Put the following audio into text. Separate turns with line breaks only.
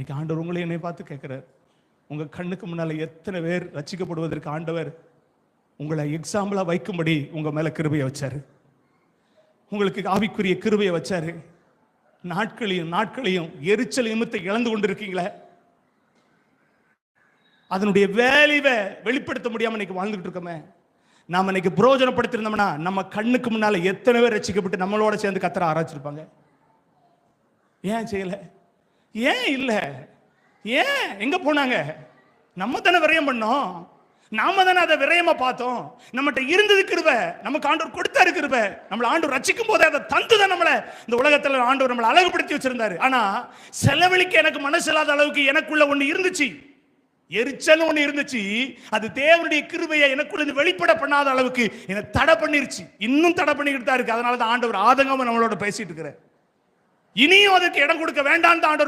இன்னைக்கு ஆண்டவர் உங்களை என்னை பார்த்து கேட்கிறார். உங்க கண்ணுக்கு முன்னால எத்தனை பேர் ரச்சிக்கப்படுவதற்கு ஆண்டவர் உங்களை எக்ஸாம்பிளா வைக்கும்படி உங்க மேல கிருபையை வச்சாரு. உங்களுக்கு ஆவிக்குரிய கிருபையை வச்சாரு. நாட்களையும் நாட்களையும் எரிச்சல் நிமித்தை இழந்து கொண்டிருக்கீங்களே. அதனுடைய வேலையை வெளிப்படுத்த முடியாம இன்னைக்கு வாழ்ந்துட்டு இருக்கோமே. நாம இன்னைக்கு புரோஜனப்படுத்திருந்தோம்னா நம்ம கண்ணுக்கு முன்னால எத்தனை பேர் ரசிக்கப்பட்டு நம்மளோட சேர்ந்து கத்தர ஆராய்ச்சிருப்பாங்க. ஏன் செய்யலை? ஏன் இல்ல? ஏன்? எங்க போனாங்க? நம்ம தானே விரயம் பண்ணோம். நாம தானே அதை விரயமா பார்த்தோம். நம்மகிட்ட இருந்தது கிருப. நமக்கு ஆண்டவர் கொடுத்தாரு கிருப. நம்மள ஆண்டவர் ரசிக்கும் போதே அதை தந்து தான் இந்த உலகத்தில் ஆண்டவர் நம்மளை அழகுபடுத்தி வச்சிருந்தாரு. ஆனா செலவழிக்க எனக்கு மனசு இல்லாத அளவுக்கு எனக்குள்ள ஒண்ணு இருந்துச்சு. எரிச்சல் ஒண்ணு இருந்துச்சு. அது தேவனுடைய கிருபையை எனக்குள்ள வெளிப்பட பண்ணாத அளவுக்கு என்னை தடை பண்ணிருச்சு. இன்னும் தடை பண்ணிக்கிட்டு தான் இருக்கு. அதனால தான் ஆண்டவர் ஆதங்கமா நம்மளோட பேசிட்டு இருக்கிற இனியும் அதுக்கு இடம் கொடுக்க வேண்டாம் ஆண்டவர்